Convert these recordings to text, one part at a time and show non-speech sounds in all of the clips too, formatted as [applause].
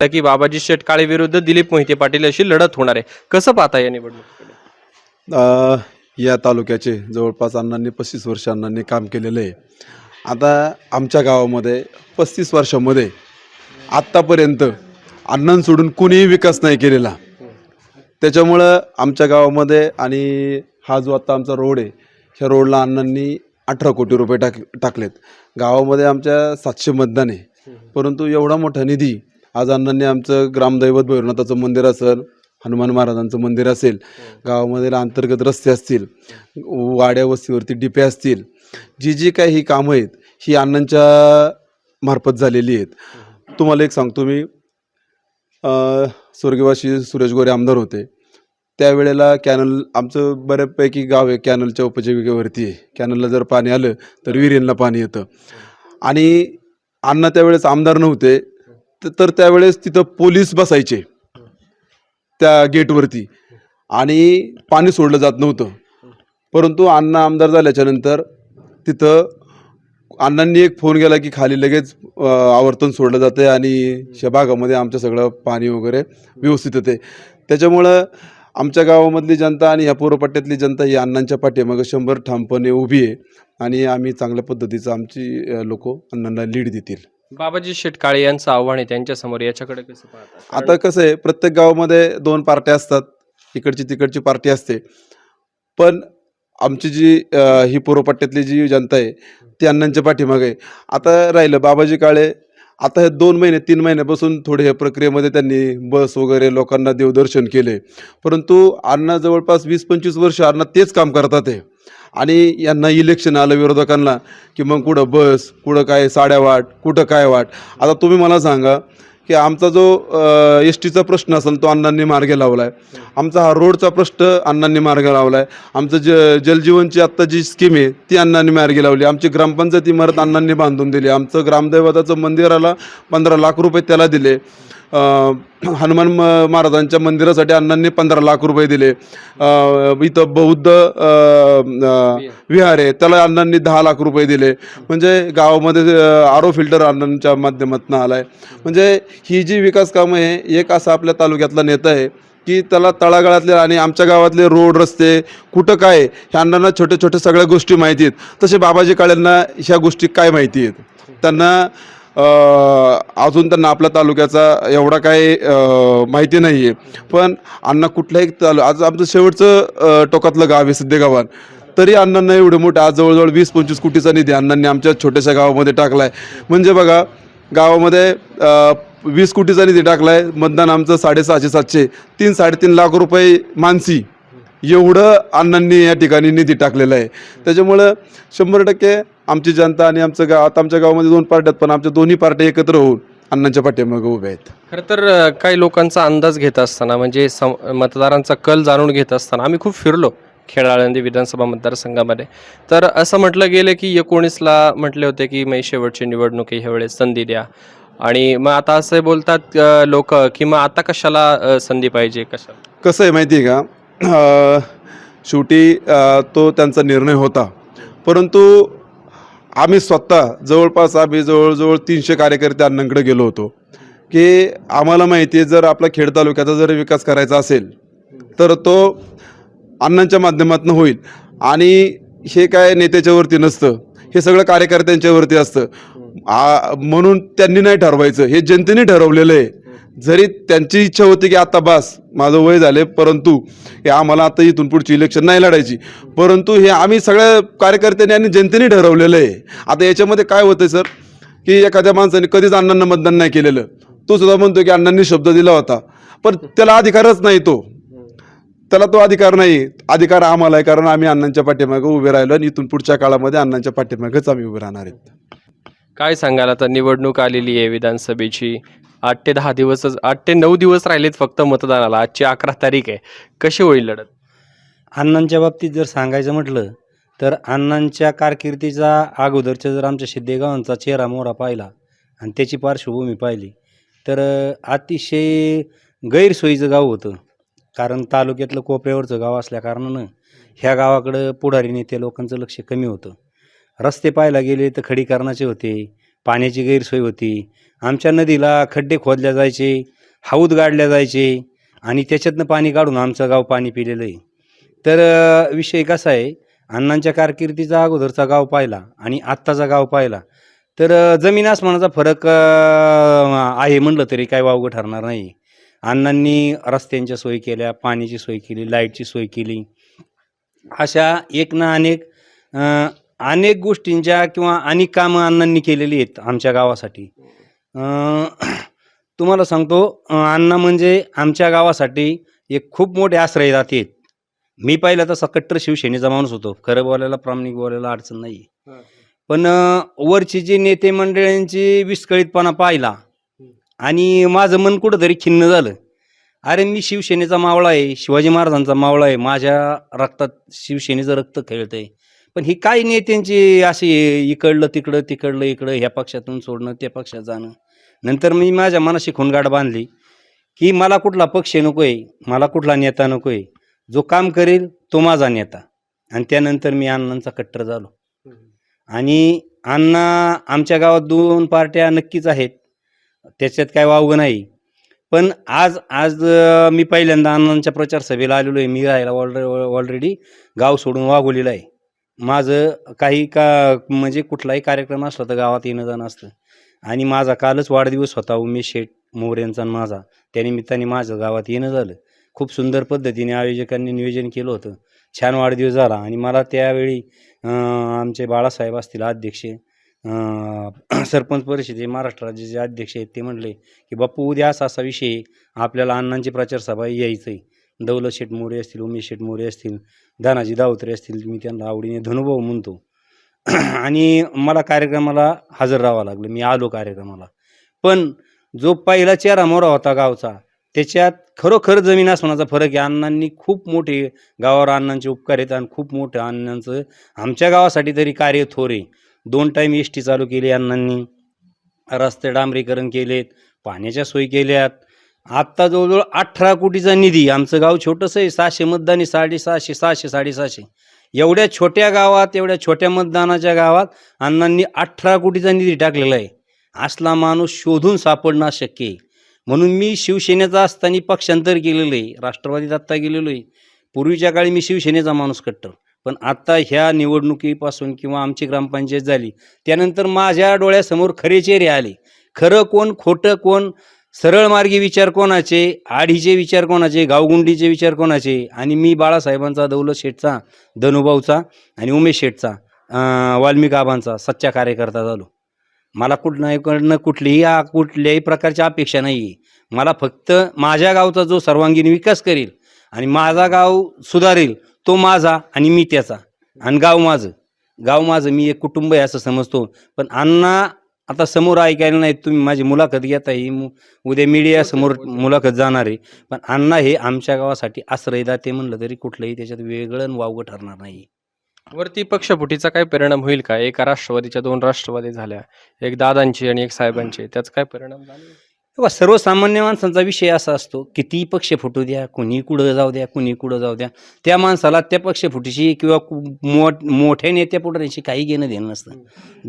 तर की बाबाजी शेटकाळे विरुद्ध दिलीप मोहिते पाटील अशी लढत होणार आहे. कसं पाहता या निवडणुकीकडे? या तालुक्याचे जवळपास अण्णांनी पस्तीस वर्ष अण्णांनी काम केलेलं आहे. आता आमच्या गावामध्ये पस्तीस वर्षामध्ये आत्तापर्यंत अण्णां सोडून कुणीही विकास नाही केलेला. त्याच्यामुळं आमच्या गावामध्ये आणि हा जो आत्ता आमचा रोड आहे ह्या रोडला अण्णांनी अठरा कोटी रुपये टाक टाकलेत. गावामध्ये आमच्या सातशे मतदान आहे. परंतु एवढा मोठा निधी आज अण्णांनी आमचं ग्रामदैवत भैरवनाथाचं मंदिर असेल हनुमान महाराजांचं मंदिर असेल गावामधील अंतर्गत रस्ते असतील वाड्या वस्तीवरती डिपे असतील जी जी काही ही कामं आहेत ही अण्णांच्या मार्फत झालेली आहेत. तुम्हाला एक सांगतो मी अ, स्वर्गवासी सुरेश गोरे आमदार होते. त्यावेळेला कॅनल आमचं बऱ्यापैकी गाव आहे कॅनलच्या उपजीविकेवरती आहे. कॅनलला जर पाणी आलं तर विहिरींना पाणी येतं. आणि अण्णा त्यावेळेस आमदार नव्हते. तर त्यावेळेस तिथं पोलीस बसायचे. त्या गेटवरती. आणि पाणी सोडलं जात नव्हतं. परंतु अण्णा आमदार झाल्याच्यानंतर तिथं अण्णांनी एक फोन केला की खाली लगेच आवर्तन सोडलं जातं आणि ह्या भागामध्ये आमचं सगळं पाणी वगैरे व्यवस्थित होते त्याच्यामुळं आमच्या गावामधली जनता आणि ह्या पूर्वपट्ट्यातली जनता ही अण्णांच्या पाठीमागं शंभर ठामपणे उभी आहे आणि आम्ही चांगल्या पद्धतीचं आमची लोक अण्णांना लीड देतील. बाबाजी शेटकाळे यांचं आव्हान आहे त्यांच्यासमोर याच्याकडे कसं पाहतात आता कसं आहे प्रत्येक गावामध्ये दोन पार्ट्या असतात इकडची तिकडची पार्टी असते. पण आमची जी ही पूर्वपट्ट्यातली जी जनता आहे ती अण्णांच्या पाठीमागे आहे. आता राहिलं बाबाजी काळे आता हे दोन महिने तीन महिन्यापासून थोडे हे प्रक्रियेमध्ये त्यांनी बस वगैरे लोकांना देवदर्शन केले. परंतु अण्णा जवळपास वीस पंचवीस वर्ष अण्णा तेच काम करतात आहे आणि यांना इलेक्शन आलं विरोधकांना की मग कुठं बस कुठं काय साड्या वाट कुठं काय वाट? आता तुम्ही मला सांगा की आमचा जो एस टीचा प्रश्न असेल तो अण्णांनी मार्गे लावला आहे आमचा हा रोडचा प्रश्न अण्णांनी मार्ग लावला आहे आमचं ज जलजीवनची आत्ता जी स्कीम आहे ती अण्णांनी मार्गी लावली. आमची ग्रामपंचायत इमारत अण्णांनी बांधून दिली. आमचं ग्रामदैवताचं मंदिराला पंधरा लाख रुपये त्याला दिले. हनुमान म- महाराजांच्या मंदिरासाठी अण्णांनी पंधरा लाख रुपये दिले. इथं बौद्ध विहार आहे त्याला अण्णांनी दहा लाख रुपये दिले. म्हणजे गावामध्ये आरो फिल्टर अण्णांच्या माध्यमातून आला आहे म्हणजे ही जी विकास कामं आहे एक असा आपल्या तालुक्यातला नेता आहे की त्याला तळागाळातले आणि आमच्या गावातले रोड रस्ते कुठं काय ह्या अण्णांना छोट्या छोट्या सगळ्या गोष्टी माहिती आहेत. तसे बाबाजी काळेंना ह्या गोष्टी काय माहिती आहेत? त्यांना अजून त्यांना आपल्या तालुक्याचा एवढा काही माहिती नाही आहे पण अण्णा कुठल्याही तालु आज आमचं शेवटचं टोकातलं गाव आहे सिद्धेगावात. तरी अण्णांना एवढं मोठं आज जवळजवळ वीस पंचवीस कोटीचा निधी अण्णांनी आमच्या छोट्याशा गावामध्ये टाकला आहे म्हणजे बघा गावामध्ये वीस कोटीचा निधी टाकला आहे मतदान आमचं साडेसहाशे सातशे तीन साडेतीन लाख रुपये मानसी. एवढं अण्णांनी या ठिकाणी निधी टाकलेला आहे. त्याच्यामुळं शंभर टक्के आमची जनता आणि आमचं गाव आता आमच्या गावामध्ये दोन पार्ट्या आहेत पण आमच्या दोन्ही पार्ट्या एकत्र होऊन अण्णांच्या पाठीमागे उभ्या आहेत. खरं तर काही लोकांचा अंदाज घेत असताना म्हणजे सम मतदारांचा कल जाणून घेत असताना आम्ही खूप फिरलो खेळाळंदी विधानसभा मतदारसंघामध्ये. तर असं म्हटलं गेलं की एकोणीसला म्हटले होते की मी शेवटची निवडणूक आहे ह्यावेळेस संधी द्या. आणि मग आता असं बोलतात लोक की मग आता कशाला संधी पाहिजे कशाला? कसं आहे माहिती आहे का? शेवटी तो त्यांचा निर्णय होता. परंतु आम्ही स्वतः जवळपास आम्ही जवळजवळ तीनशे कार्यकर्ते अण्णांकडे गेलो होतो. की आम्हाला माहिती आहे जर आपला खेड तालुक्याचा जर विकास करायचा असेल तर तो अण्णांच्या माध्यमातून होईल. आणि हे काय नेत्याच्यावरती नसतं हे सगळं कार्यकर्त्यांच्यावरती असतं. म्हणून त्यांनी नाही ठरवायचं हे जनतेने ठरवलेलं आहे. जरी त्यांची इच्छा होती की आता बास माझं वय झाले परंतु हे आम्हाला आता इथून पुढची इलेक्शन नाही लढायची. परंतु हे आम्ही सगळ्या कार्यकर्त्यांनी आणि जनतेने ठरवलेलं आहे. आता याच्यामध्ये काय होतं सर? की एखाद्या माणसाने कधीच अण्णांना मतदान नाही केलेलं. तो सुद्धा म्हणतो की अण्णांनी शब्द दिला होता. पण त्याला अधिकारच नाही तो. त्याला तो अधिकार नाही. अधिकार आम्हाला आहे कारण आम्ही अण्णांच्या पाठीमागे उभे राहिलो आणि इथून पुढच्या काळामध्ये अण्णांच्या पाठीमागेच आम्ही उभे राहणार आहेत. काय सांगाल आता? निवडणूक आलेली आहे विधानसभेची. आठ ते दहा दिवसच आठ ते नऊ दिवस राहिलेत फक्त मतदानाला. आजची अकरा तारीख आहे. कशी होईल लढत? अण्णांच्या बाबतीत जर सांगायचं म्हटलं तर अण्णांच्या कारकिर्दीचा अगोदरच्या जर आमच्या शिद्देगावांचा चेहरा मोहरा पाहिला आणि त्याची पार्श्वभूमी पाहिली तर अतिशय गैरसोयीचं गाव होतं. कारण तालुक्यातलं कोपऱ्यावरचं गाव असल्याकारणानं ह्या गावाकडं पुढारी नेते लोकांचं लक्ष कमी होतं. रस्ते पाहायला गेले तर खडीकरणाचे होते. पाण्याची गैरसोय होती. आमच्या नदीला खड्डे खोदल्या जायचे हौद गाडल्या जायचे आणि त्याच्यातनं पाणी काढून आमचं गाव पाणी पिलेलं आहे. तर विषय कसा आहे? अण्णांच्या कारकिर्दीचा अगोदरचा गाव पाहिला आणि आत्ताचा गाव पाहिला. तर जमीन आसमानाचा फरक आहे म्हणलं तरी काय वावगं ठरणार नाही. अण्णांनी रस्त्यांच्या सोयी केल्या पाण्याची सोय केली लाईटची सोय केली. अशा एक ना अनेक अनेक गोष्टींच्या किंवा अनेक कामं अण्णांनी केलेली आहेत आमच्या गावासाठी. तुम्हाला सांगतो अण्णा म्हणजे आमच्या गावासाठी एक खूप मोठे आश्रयदाते आहेत. मी पाहिलं तसा कट्टर शिवसेनेचा माणूस होतो. खरं बोलायला प्रामाणिक बोलायला अडचण नाही पण वरची जी नेते मंडळींची विस्कळीतपणा पाहिला आणि माझं मन कुठंतरी खिन्न झालं. अरे मी शिवसेनेचा मावळा आहे शिवाजी महाराजांचा मावळा आहे. माझ्या रक्तात शिवसेनेचं रक्त खेळतंय. पण ही काय नेत्यांची अशी इकडलं तिकडं तिकडलं इकडं ह्या पक्षातून सोडणं त्या पक्षात जाणं. नंतर मी माझ्या मनाशी खुणगाड बांधली की मला कुठला पक्ष नको आहे मला कुठला नेता नको आहे जो काम करेल तो माझा नेता. आणि त्यानंतर मी अण्णांचा कट्टर झालो. आणि अण्णा आमच्या गावात दोन पार्ट्या नक्कीच आहेत. त्याच्यात काय वावगं नाही. पण आज आज मी पहिल्यांदा अण्णांच्या प्रचार सभेला आलेलो आहे. मी राहायला ऑलरे ऑलरेडी गाव सोडून वागवलेलं आहे. माझं काही का म्हणजे कुठलाही कार्यक्रम असला तर गावात येणं जाणं असतं. आणि माझा कालच वाढदिवस होता उमेश शेठ मोर यांचा आणि माझा. त्यानिमित्ताने माझं गावात येणं झालं. खूप सुंदर पद्धतीने आयोजकांनी नियोजन केलं होतं. छान वाढदिवस झाला. आणि मला त्यावेळी अं, आमचे बाळासाहेब असतील अध्यक्ष अं, [clears throat] सरपंच परिषदे महाराष्ट्र राज्याचे अध्यक्ष आहेत ते म्हणले की बाप्पू उद्या असा असा विषय आहे, आपल्याला अण्णांची प्रचारसभा यायचं आहे दौलत शेठ मोरे असतील उमेश शेठ मोरे असतील दानाजी दावत्रे असतील मी त्यांना आवडीने धनुभाऊ म्हणतो. [clears throat] आणि मला कार्यक्रमाला हजर राहावं लागलं मी आलो कार्यक्रमाला. पण जो पहिला चेहरा मोरा होता गावचा त्याच्यात खरोखर जमीन आसमानाचा फरक आहे. अण्णांनी खूप मोठे गावावर अण्णांचे उपकार आहेत आणि खूप मोठं अण्णांचं आमच्या गावासाठी तरी कार्य थोरे दोन टाईम एस टी चालू केली अण्णांनी रस्ते डांबरीकरण केलेत पाण्याच्या सोयी केल्यात आत्ता जवळजवळ अठरा कोटीचा निधी आमचं गाव छोटंसं आहे सहाशे मतदानी साडेसहाशे सहाशे साडेसहाशे. एवढ्या छोट्या गावात एवढ्या छोट्या मतदानाच्या गावात अण्णांनी अठरा कोटीचा निधी टाकलेला आहे. असला माणूस शोधून सापडणं शक्य आहे. म्हणून मी शिवसेनेचा असताना पक्षांतर केलेलं आहे राष्ट्रवादीत आत्ता गेलेलो आहे. पूर्वीच्या काळी मी शिवसेनेचा माणूस कट्टर. पण आत्ता ह्या निवडणुकीपासून किंवा आमची ग्रामपंचायत झाली त्यानंतर माझ्या डोळ्यासमोर खरे चेहरे आले. खरं कोण खोटं कोण सरळ मार्गी विचार कोणाचे? आढीचे विचार कोणाचे? गावगुंडीचे विचार कोणाचे? आणि मी बाळासाहेबांचा दौलत शेठचा धनुभाऊचा आणि उमेश शेठचा अं, वाल्मिक आबांचा सच्चा कार्यकर्ता झालो. मला कुठनं कुठलीही कुठल्याही प्रकारची अपेक्षा नाही आहे मला फक्त माझ्या गावचा जो सर्वांगीण विकास करेल आणि माझा गाव सुधारेल तो माझा आणि मी त्याचा. आणि गाव माझं. गाव माझं मी एक कुटुंब आहे असं समजतो. पण अण्णा आता समोर ऐकायला नाही तुम्ही माझी मुलाखत घेता ही. मु- उद्या मीडिया समोर मुलाखत जाणार आहे. पण अण्णा हे आमच्या गावासाठी आश्रयदाते म्हणलं तरी कुठलंही त्याच्यात वेगळं आणि वावगं ठरणार नाही. वरती पक्षफुटीचा काय परिणाम होईल का? एका राष्ट्रवादीच्या दोन राष्ट्रवादी झाल्या. एक दादांची आणि एक साहेबांची. त्याचा काय परिणाम झाला? तेव्हा सर्वसामान्य माणसांचा विषय असा असतो किती पक्ष फुटू द्या कुणी कुठं जाऊ द्या कुणी कुठं जाऊ द्या. त्या माणसाला त्या पक्ष फुटीशी किंवा कु- मोठ मोठ्या नेत्या पुढाऱ्यांशी काही घेणं देणं नसतं.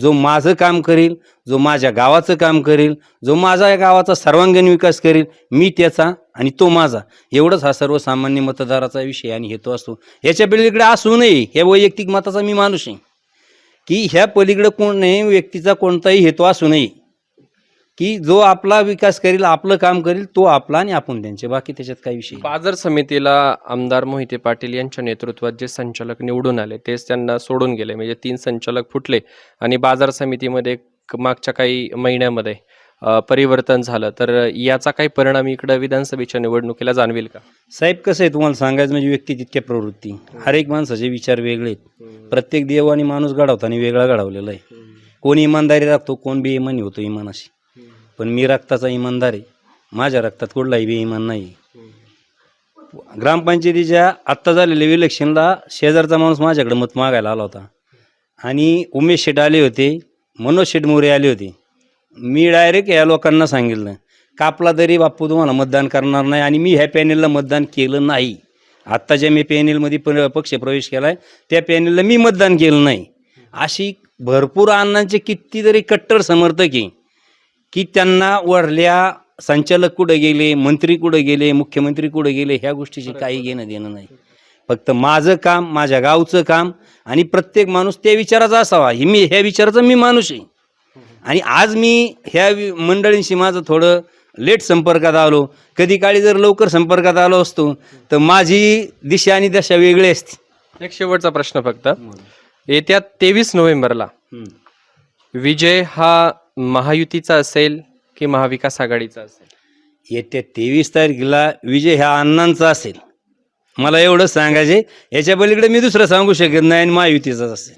जो माझं काम करेल जो माझ्या गावाचं काम करेल जो माझा या गावाचा सर्वांगीण विकास करेल मी त्याचा आणि तो माझा. एवढंच हा सर्वसामान्य मतदाराचा विषय आणि हेतू असतो. याच्या पलीकडे असू नये. हे वैयक्तिक मताचा मी माणूस आहे. की ह्या पलीकडे कोण नाही व्यक्तीचा कोणताही हेतू असू नये. की जो आपला विकास करेल आपलं काम करेल तो आपला आणि आपण त्यांचे. बाकी त्याच्यात काही विषय. बाजार समितीला आमदार मोहिते पाटील यांच्या नेतृत्वात जे संचालक निवडून आले तेच त्यांना सोडून गेले. म्हणजे तीन संचालक फुटले आणि बाजार समितीमध्ये मागच्या काही महिन्यामध्ये परिवर्तन झालं. तर याचा काही परिणाम इकडं विधानसभेच्या निवडणुकीला जाणवेल का? साहेब कसं आहे तुम्हाला सांगायचं म्हणजे व्यक्ती तितक्या प्रवृत्ती. हर एक माणसाचे विचार वेगळे आहेत. प्रत्येक देव आणि माणूस घडवताना वेगळा घडवलेला आहे. कोण इमानदारी राखतो कोण बी इमानी होतो इमानाशी. पण मी रक्ताचा इमानदार आहे. माझ्या रक्तात कुठलाही बी इमान नाही. ग्रामपंचायतीच्या आत्ता झालेल्या इलेक्शनला शेजारचा माणूस माझ्याकडे मत मागायला आला होता. आणि उमेश शेट आले होते मनोज शेट मोरे आले होते. मी डायरेक्ट या लोकांना सांगितलं कापला तरी बाप्पू तुम्हाला मतदान करणार नाही आणि मी ह्या पॅनेलला मतदान केलं नाही. आत्ता ज्या मी पॅनेलमध्ये प पक्ष प्रवेश केला आहे त्या पॅनेलला मी मतदान केलं नाही. अशी भरपूर अण्णांचे कितीतरी कट्टर समर्थक आहे. की त्यांना वरल्या संचालक कुठं गेले मंत्री कुठं गेले मुख्यमंत्री कुठं गेले ह्या गोष्टीची काही घेणं देणं नाही. फक्त माझं काम माझ्या गावचं काम आणि प्रत्येक माणूस त्या विचाराचा असावा. हे मी ह्या विचाराचा मी माणूस आहे. आणि आज मी ह्या मंडळींशी माझं थोडं लेट संपर्कात आलो. कधी काळी जर लवकर संपर्कात आलो असतो तर माझी दिशा आणि दशा वेगळी असते. एक शेवटचा प्रश्न फक्त. येत्या तेवीस नोव्हेंबरला विजय हा महायुतीचा असेल की महाविकास आघाडीचा असेल? येत्या तेवीस तारखेला विजय ह्या अण्णांचा असेल. मला एवढंच सांगायचे याच्या पलीकडे मी दुसरं सांगू शकत नाही आणि महायुतीचाच असेल.